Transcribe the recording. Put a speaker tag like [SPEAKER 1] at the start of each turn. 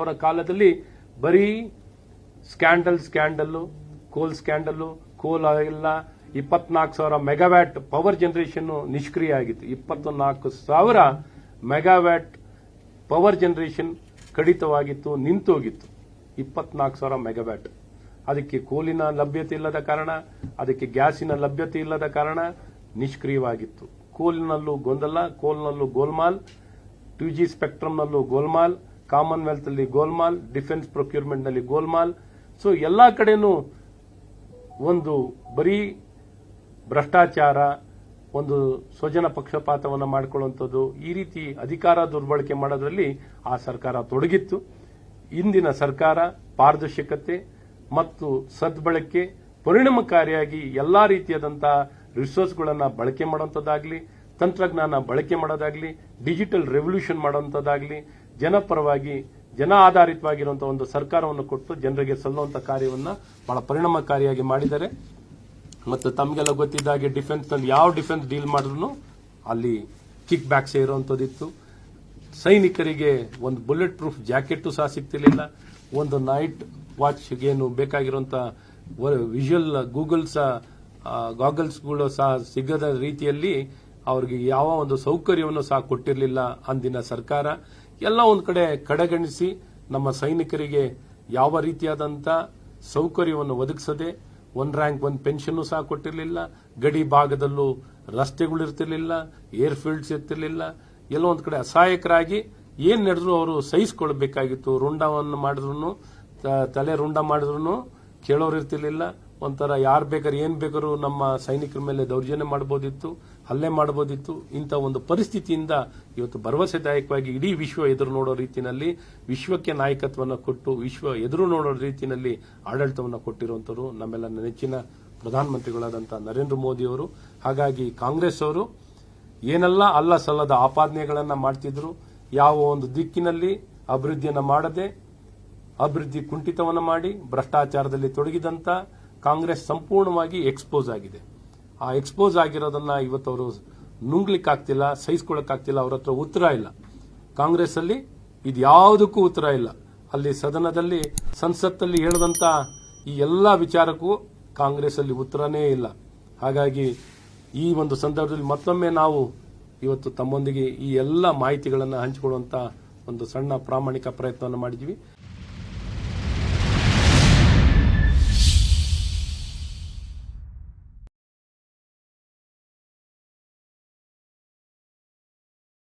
[SPEAKER 1] ಅವರ ಕಾಲದಲ್ಲಿ ಬರೀ ಸ್ಕ್ಯಾಂಡಲ್ ಸ್ಕ್ಯಾಂಡಲ್ಲು, ಕೋಲ್ ಸ್ಕ್ಯಾಂಡಲ್ಲು, ಕೋಲ್ ಎಲ್ಲ ಇಪ್ಪತ್ನಾಲ್ಕು ಸಾವಿರ ಮೆಗಾವ್ಯಾಟ್ ಪವರ್ ಜನರೇಷನ್ ನಿಷ್ಕ್ರಿಯ ಆಗಿತ್ತು. ಇಪ್ಪತ್ನಾಲ್ಕು ಸಾವಿರ ಮೆಗಾವ್ಯಾಟ್ ಪವರ್ ಜನರೇಷನ್ ಕಡಿತವಾಗಿತ್ತು, ನಿಂತೋಗಿತ್ತು. ಇಪ್ಪತ್ನಾಲ್ಕು ಸಾವಿರ ಮೆಗಾವ್ಯಾಟ್. ಅದಕ್ಕೆ ಕೋಲಿನ ಲಭ್ಯತೆ ಇಲ್ಲದ ಕಾರಣ, ಅದಕ್ಕೆ ಗ್ಯಾಸಿನ ಲಭ್ಯತೆ ಇಲ್ಲದ ಕಾರಣ ನಿಷ್ಕ್ರಿಯವಾಗಿತ್ತು. ಕೋಲಿನಲ್ಲೂ ಗೊಂದಲ, ಕೋಲ್ನಲ್ಲೂ ಗೋಲ್ಮಾಲ್, ಟು ಜಿ ಸ್ಪೆಕ್ಟ್ರಮ್ನಲ್ಲೂ ಗೋಲ್ಮಾಲ್ ಕಾಮನ್ವೆಲ್ತ್ ಅಲ್ಲಿ ಗೋಲ್ಮಾಲ್, ಡಿಫೆನ್ಸ್ ಪ್ರೊಕ್ಯೂರ್ಮೆಂಟ್ನಲ್ಲಿ ಗೋಲ್ಮಾಲ್. ಸೊ, ಎಲ್ಲಾ ಕಡೆನೂ ಒಂದು ಬರೀ ಭ್ರಷ್ಟಾಚಾರ, ಒಂದು ಸ್ವಜನ ಪಕ್ಷಪಾತವನ್ನು ಮಾಡಿಕೊಳ್ಳುವಂಥದ್ದು, ಈ ರೀತಿ ಅಧಿಕಾರ ದುರ್ಬಳಕೆ ಮಾಡೋದ್ರಲ್ಲಿ ಆ ಸರ್ಕಾರ ತೊಡಗಿತ್ತು. ಇಂದಿನ ಸರ್ಕಾರ ಪಾರದರ್ಶಕತೆ ಮತ್ತು ಸದ್ಬಳಕೆ ಪರಿಣಾಮಕಾರಿಯಾಗಿ ಎಲ್ಲಾ ರೀತಿಯಾದಂತಹ ರಿಸೋರ್ಸ್ಗಳನ್ನು ಬಳಕೆ ಮಾಡುವಂಥದ್ದಾಗಲಿ ತಂತ್ರಜ್ಞಾನ ಬಳಕೆ ಮಾಡೋದಾಗಲಿ, ಡಿಜಿಟಲ್ ರೆವಲ್ಯೂಷನ್ ಮಾಡುವಂಥದ್ದಾಗ್ಲಿ ಜನಪರವಾಗಿ ಜನ ಆಧಾರಿತವಾಗಿರುವಂತಹ ಒಂದು ಸರ್ಕಾರವನ್ನು ಕೊಟ್ಟು ಜನರಿಗೆ ಸಲ್ಲುವಂತ ಕಾರ್ಯವನ್ನ ಬಹಳ ಪರಿಣಾಮಕಾರಿಯಾಗಿ ಮಾಡಿದ್ದಾರೆ. ಮತ್ತು ತಮಗೆಲ್ಲ ಗೊತ್ತಿದ್ದ ಹಾಗೆ ಡಿಫೆನ್ಸ್ನಲ್ಲಿ ಯಾವ ಡಿಫೆನ್ಸ್ ಡೀಲ್ ಮಾಡಿದ್ರು ಅಲ್ಲಿ ಕಿಕ್ ಬ್ಯಾಕ್ಸ್ ಇರುವಂತದ್ದಿತ್ತು. ಸೈನಿಕರಿಗೆ ಒಂದು ಬುಲೆಟ್ ಪ್ರೂಫ್ ಜಾಕೆಟ್ ಸಹ ಸಿಗ್ತಿರ್ಲಿಲ್ಲ. ಒಂದು ನೈಟ್ ವಾಚ್ ಏನು ಬೇಕಾಗಿರುವಂತ ವಿಜುವಲ್ ಗೂಗಲ್ ಸಹ ಗಾಗಲ್ಸ್ಗಳು ಸಹ ಸಿಗದ ರೀತಿಯಲ್ಲಿ ಅವ್ರಿಗೆ ಯಾವ ಒಂದು ಸೌಕರ್ಯವನ್ನು ಸಹ ಕೊಟ್ಟಿರಲಿಲ್ಲ ಅಂದಿನ ಸರ್ಕಾರ. ಎಲ್ಲ ಒಂದು ಕಡೆ ಕಡೆಗಣಿಸಿ ನಮ್ಮ ಸೈನಿಕರಿಗೆ ಯಾವ ರೀತಿಯಾದಂಥ ಸೌಕರ್ಯವನ್ನು ಒದಗಿಸದೆ ಒನ್ ರ್ಯಾಂಕ್ ಒನ್ ಪೆನ್ಷನ್ ಸಹ ಕೊಟ್ಟಿರಲಿಲ್ಲ, ಗಡಿ ಭಾಗದಲ್ಲೂ ರಸ್ತೆಗಳು ಇರ್ತಿರ್ಲಿಲ್ಲ ಏರ್ ಫೀಲ್ಡ್ಸ್ ಇರ್ತಿರ್ಲಿಲ್ಲ, ಎಲ್ಲ ಒಂದು ಕಡೆ ಅಸಹಾಯಕರಾಗಿ ಏನ್ ನಡೆದ್ರು ಅವರು ಸಹಿಸಿಕೊಳ್ಬೇಕಾಗಿತ್ತು. ರುಂಡವನ್ನು ಮಾಡಿದ್ರು ತಲೆ ರುಂಡ ಮಾಡಿದ್ರು ಕೇಳೋರು ಇರ್ತಿರ್ಲಿಲ್ಲ. ಒಂಥರ ಯಾರು ಬೇಕಾದ್ರೆ, ಏನು ಬೇಕಾದ್ರೂ ನಮ್ಮ ಸೈನಿಕರ ಮೇಲೆ ದೌರ್ಜನ್ಯ ಮಾಡ್ಬೋದಿತ್ತು, ಹಲ್ಲೆ ಮಾಡ್ಬೋದಿತ್ತು. ಇಂಥ ಒಂದು ಪರಿಸ್ಥಿತಿಯಿಂದ ಇವತ್ತು ಭರವಸೆದಾಯಕವಾಗಿ ಇಡೀ ವಿಶ್ವ ಎದುರು ನೋಡೋ ರೀತಿಯಲ್ಲಿ ವಿಶ್ವಕ್ಕೆ ನಾಯಕತ್ವವನ್ನು ಕೊಟ್ಟು, ವಿಶ್ವ ಎದುರು ನೋಡೋ ರೀತಿಯಲ್ಲಿ ಆಡಳಿತವನ್ನು ಕೊಟ್ಟಿರುವಂತವರು ನಮ್ಮೆಲ್ಲ ನೆಚ್ಚಿನ ಪ್ರಧಾನಮಂತ್ರಿಗಳಾದಂಥ ನರೇಂದ್ರ ಮೋದಿ ಅವರು. ಹಾಗಾಗಿ ಕಾಂಗ್ರೆಸ್ ಅವರು ಏನೆಲ್ಲ ಅಲ್ಲ ಸಲ್ಲದ ಆಪಾದನೆಗಳನ್ನ ಮಾಡ್ತಿದ್ರು, ಯಾವ ಒಂದು ದಿಕ್ಕಿನಲ್ಲಿ ಅಭಿವೃದ್ಧಿಯನ್ನು ಮಾಡದೆ, ಅಭಿವೃದ್ಧಿ ಕುಂಠಿತವನ್ನು ಮಾಡಿ, ಭ್ರಷ್ಟಾಚಾರದಲ್ಲಿ ತೊಡಗಿದಂತ ಕಾಂಗ್ರೆಸ್ ಸಂಪೂರ್ಣವಾಗಿ ಎಕ್ಸ್ಪೋಸ್ ಆಗಿದೆ. ಆ ಎಕ್ಸ್ಪೋಸ್ ಆಗಿರೋದನ್ನ ಇವತ್ತು ಅವರು ನುಂಗ್ಲಿಕ್ಕಾಗ್ತಿಲ್ಲ, ಸಹಿಸ್ಕೊಳ್ಳೋಕ್ಕಾಗ್ತಿಲ್ಲ, ಅವ್ರ ಹತ್ರ ಉತ್ತರ ಇಲ್ಲ. ಕಾಂಗ್ರೆಸ್ ಅಲ್ಲಿ ಇದ್ಯಾವುದಕ್ಕೂ ಉತ್ತರ ಇಲ್ಲ. ಅಲ್ಲಿ ಸದನದಲ್ಲಿ, ಸಂಸತ್ತಲ್ಲಿ ಹೇಳದಂತ ಈ ಎಲ್ಲ ವಿಚಾರಕ್ಕೂ ಕಾಂಗ್ರೆಸ್ ಅಲ್ಲಿ ಉತ್ತರನೇ ಇಲ್ಲ. ಹಾಗಾಗಿ ಈ ಒಂದು ಸಂದರ್ಭದಲ್ಲಿ ಮತ್ತೊಮ್ಮೆ ನಾವು ಇವತ್ತು ತಮ್ಮೊಂದಿಗೆ ಈ ಎಲ್ಲ ಮಾಹಿತಿಗಳನ್ನು ಹಂಚಿಕೊಳ್ಳುವಂತ ಒಂದು ಸಣ್ಣ ಪ್ರಾಮಾಣಿಕ ಪ್ರಯತ್ನವನ್ನು ಮಾಡಿದ್ವಿ